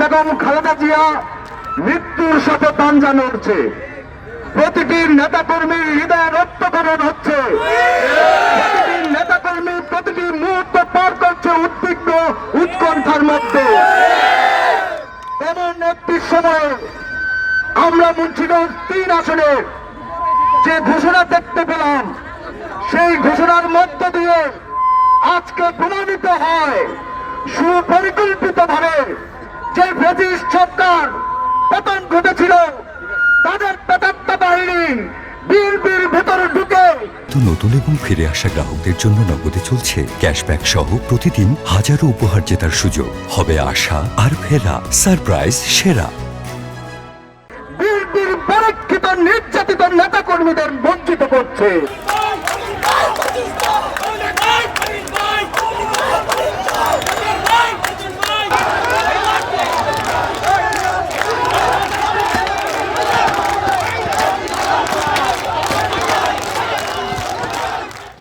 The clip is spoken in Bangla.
খালেদা জিয়া মৃত্যুর সাথে পাঞ্জা নড়ছে। প্রতিটি নেতাকর্মী হৃদয় রক্তকরণ হচ্ছে প্রতিটি নেতাকর্মী প্রতিটি মুহূর্ত পার করছে উদ্বিগ্ন উৎকণ্ঠার মধ্যে। এমন একটি সময়ে আমরা মুন্সিগঞ্জ তিন আসনে যে ঘোষণা দেখতে পেলাম, সেই ঘোষণার মধ্য দিয়ে আজকে প্রমাণিত হয়। সুপরিকল্পিত ভাবে যে ব্রিটিশ সরকার পতন ঘটেছিল তাদের পেতাত্তা বাহিনী বিএনপির ভেতরে ঢুকে নতুন এবং ফিরে আসা গ্রাহকদের জন্য নগদে চলছে ক্যাশব্যাক সহ প্রতিদিন হাজারো উপহার জেতার সুযোগ। হবে আশা আর ফেরা সারপ্রাইজ সেরা। বিএনপির পরীক্ষিত নির্যাতিত নেতা কর্মীদের বঞ্চিত করছে।